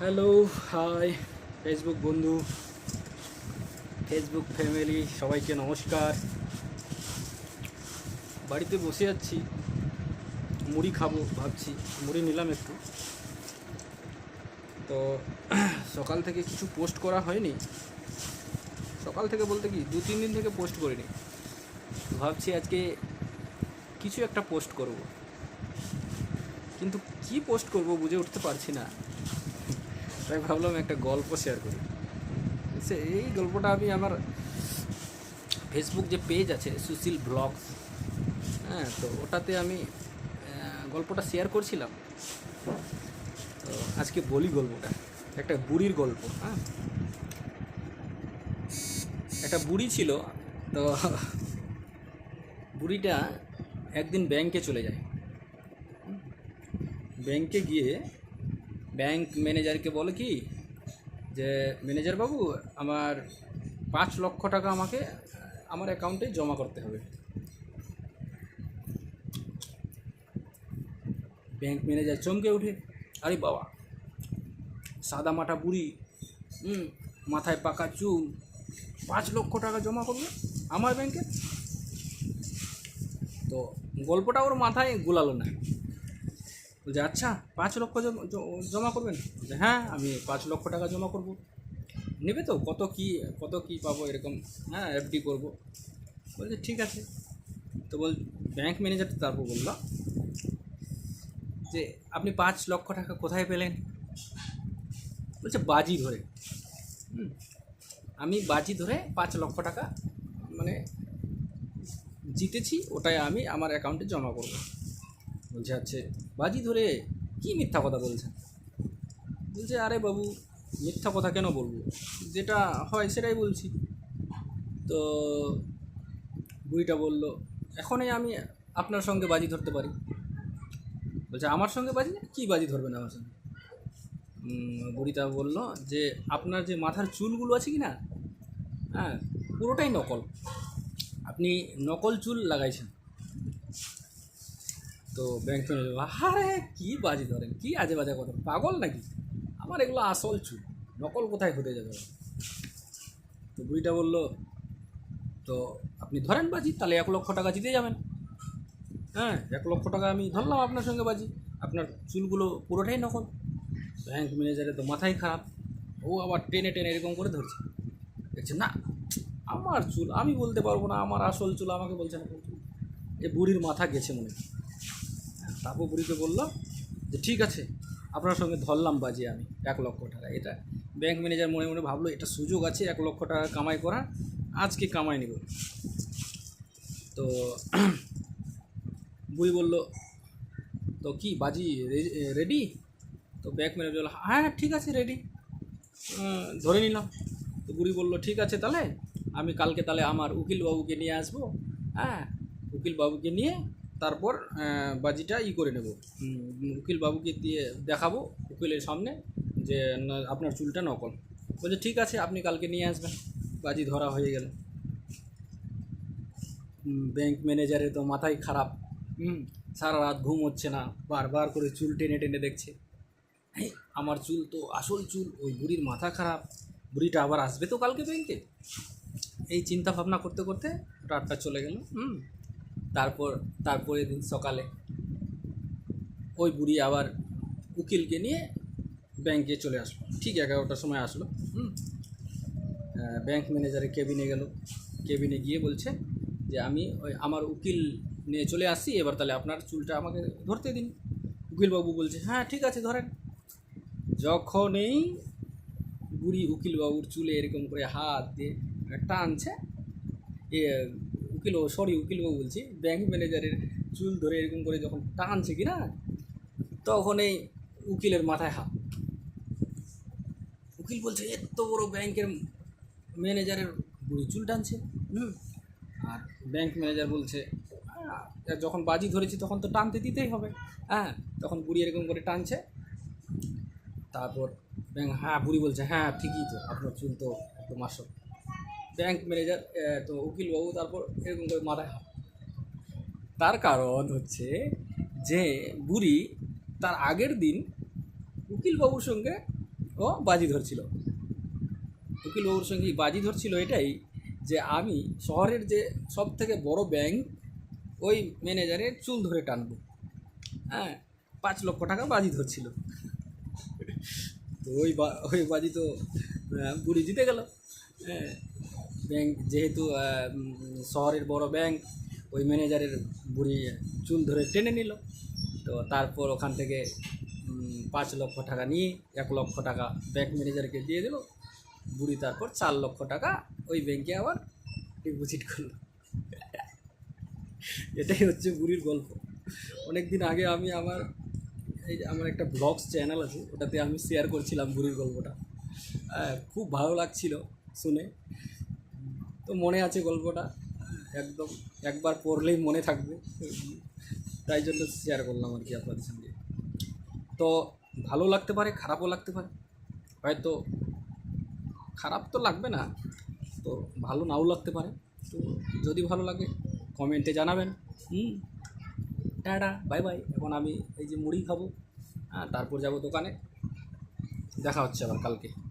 Hello hi Facebook বন্ধু Facebook family সবাইকে নমস্কার। বাড়িতে বসে আছি, মুড়ি খাব ভাবছি, মুড়ি নিলাম একটু। তো সকাল থেকে কিছু পোস্ট করা হয়নি। সকাল থেকে বলতে কি, দু তিন দিন থেকে পোস্ট করিনি। ভাবছি আজকে কিছু একটা পোস্ট করব। কিন্তু কি পোস্ট করব বুঝে উঠতে পারছি না। তাই ভাবলাম একটা গল্প শেয়ার করি। সে এই গল্পটা আমি আমার ফেসবুক যে পেজ আছে সুশীল ব্লগস হ্যাঁ তো ওটাতে আমি গল্পটা শেয়ার করছিলাম। তো আজকে বলি গল্পটা, একটা বুড়ির গল্প হ্যাঁ। একটা বুড়ি ছিল, তো বুড়িটা একদিন ব্যাংকে চলে যায়। ব্যাংকে গিয়ে ব্যাংক ম্যানেজারকে বলে কি? যে ম্যানেজার বাবু, আমার পাঁচ লক্ষ টাকা আমাকে আমার অ্যাকাউন্টে জমা করতে হবে। ব্যাংক ম্যানেজার চমকে উঠে আরে বাবা, সাদা মাটা বুড়ি, হুম, মাথায় পাকা চুল, পাঁচ লক্ষ টাকা জমা করবে আমার ব্যাংকে তো গল্পটা ওর মাথায় গোলালো না। বলছে আচ্ছা পাঁচ লক্ষ জম- করবেন? হ্যাঁ আমি পাঁচ লক্ষ টাকা জমা করব। নেবে তো, কত কি কত কি পাবো এরকম হ্যাঁ এফডি করব। বলছে, ঠিক আছে। তো বল, ব্যাংক ম্যানেজার তারপর বলল যে, আপনি পাঁচ লক্ষ টাকা কোথায় পেলেন? বলছে, বাজি ধরে। আমি বাজি ধরে পাঁচ লক্ষ টাকা মানে জিতেছি, ওটাই আমি আমার অ্যাকাউন্টে জমা করব। বলছে আচ্ছা বাজি ধরে কি মিথ্যা কথা বলছেন বলছে, আরে বাবু, মিথ্যা কথা কেন বলব? যেটা হয় সেটাই বলছি। তো বুড়িটা বলল, এখনই আমি আপনার সঙ্গে বাজি ধরতে পারি। বলছে, আমার সঙ্গে বাজি? কী বাজি ধরবেন আমার সঙ্গে? বুড়িটা বলল যে, আপনার যে মাথার চুলগুলো আছে কি না হ্যাঁ পুরোটাই নকল। আপনি নকল চুল লাগাইছেন। তো ব্যাংক ম্যানেজার আরে কি বাজি ধরেন, কি আজে বাজে কথা, পাগল নাকি? আমার এগুলো আসল চুল, নকল কোথায় হতে যাবে? তো বুড়িটা বলল, তো আপনি ধরেন বাজি, তাহলে এক লক্ষ টাকা জিতে যাবেন। হ্যাঁ এক লক্ষ টাকা আমি ধরলাম আপনার সঙ্গে বাজি, আপনার চুলগুলো পুরোটাই নকল। ব্যাংক ম্যানেজারের তো মাথাই খারাপ, ও আবার টেনে টেনে এরকম করে ধরছে। দেখছে না, আমার চুল, আমি বলতে পারব না, আমার আসল চুল আমাকে বলছে না এ বুড়ির মাথা গেছে মনে হয়। তারপর বুড়িকে বলল যে, ঠিক আছে, আপনার সঙ্গে ধরলাম বাজি আমি এক লক্ষ টাকা। এটা ব্যাংক ম্যানেজার মনে মনে ভাবলো, এটা সুযোগ আছে, এক লক্ষ টাকা কামাই করার, আজকে কামাই নেব। তো বুড়ি বলল, তো কি, বাজি রেডি তো ব্যাংক ম্যানেজার বলল হ্যাঁ ঠিক আছে রেডি ধরে নিলাম। তো বুড়ি বলল, ঠিক আছে তাহলে, আমি কালকে তাহলে আমার উকিল বাবুকে নিয়ে আসব। হ্যাঁ উকিল বাবুকে নিয়ে তারপর বাজিটা ই করে নেব। উকিল বাবুকে দিয়ে দেখাবো উকিলের সামনে যে আপনার চুলটা নকল। বলছে, ঠিক আছে, আপনি কালকে নিয়ে আসবেন। বাজি ধরা হয়ে গেল। ব্যাংক ম্যানেজারের তো মাথায় খারাপ। সারা রাত ঘুম হচ্ছে না, বারবার করে চুল টেনে টেনে দেখছে। আমার চুল তো, আসল চুল, ওই বুড়ির মাথা খারাপ। বুড়িটা আবার আসবে তো কালকে ব্যাংকে এই চিন্তা ভাবনা করতে করতে রাতটা চলে গেল। হুম তারপর, তারপরের দিন সকালে ওই বুড়ি আবার উকিলকে নিয়ে ব্যাংকে চলে আসলো। ঠিক এগারোটার সময় আসলো, হুম। ব্যাংক ম্যানেজারের কেবিনে গেল। কেবিনে গিয়ে বলছে যে, আমি ওই আমার উকিল নিয়ে চলে আসছি, এবার তাহলে আপনার চুলটা আমাকে ধরতে দিন। উকিলবাবু বলছে হ্যাঁ ঠিক আছে, ধরেন। যখনই বুড়ি উকিলবাবুর চুলে এরকম করে হাত দিয়ে টানছে এ উকিল সরি উকিলবাবু বলছি ব্যাংক ম্যানেজারের চুল ধরে এরকম করে যখন টানছে কি না তখন এই উকিলের মাথায় হাত। উকিল বলছে এত বড় ব্যাংকের ম্যানেজারের বুড়ি চুল টানছে। হুম। আর ব্যাংক ম্যানেজার বলছে "আহ, যখন বাজি ধরেছি তখন তো টানতে দিতেই হবে। হ্যাঁ তখন বুড়ি এরকম করে টানছে। তারপর ব্যাংক হ্যাঁ বুড়ি বলছে হ্যাঁ ঠিকই তো আপনার চুল তো একদম আসল। ব্যাংক ম্যানেজার তো উকিলবাবু তারপর এরকম করে মাথায় হাত তার কারণ হচ্ছে যে বুড়ি তার আগের দিন উকিলবাবুর সঙ্গে ও বাজি ধরছিল। উকিল বাবুর সঙ্গে বাজি ধরছিল এটাই যে আমি শহরের যে সব থেকে বড় ব্যাংক, ওই ম্যানেজারের চুল ধরে টানবো। হ্যাঁ পাঁচ লক্ষ টাকা বাজি ধরছিল। তো ওই বা, ওই বাজি তো বুড়ি জিতে গেল। হ্যাঁ ব্যাংক, যেহেতু শহরের বড় ব্যাংক, ওই ম্যানেজারের বুড়ি চুল ধরে টেনে নিল। তো তারপর ওখান থেকে পাঁচ লক্ষ টাকা নিয়ে এক লক্ষ টাকা ব্যাংক ম্যানেজারকে দিয়ে দিল। বুড়ি তারপর চার লক্ষ টাকা ওই ব্যাংকে আবার ডিপোজিট করল। এটাই হচ্ছে বুড়ির গল্প। অনেক দিন আগে আমি আমার, এই আমার একটা ব্লগস চ্যানেল আছে, ওটাতে আমি শেয়ার করছিলাম বুড়ির গল্পটা। খুব ভালো লাগছিল শুনে। তো মনে আছে গল্পটা। একদম একবার পড়লেই মনে থাকবে। তাই জন্য শেয়ার করলাম আর কি আপনাদের সঙ্গে। তো ভালো লাগতে পারে, খারাপও লাগতে পারে। হয়তো খারাপ তো লাগবে না। তো ভালো নাও লাগতে পারে। তো যদি ভালো লাগে কমেন্টে জানাবেন। হুম। টাটা বাই বাই এখন আমি এই যে মুড়ি খাব হ্যাঁ তারপর যাব দোকানে। দেখা হচ্ছে আবার কালকে।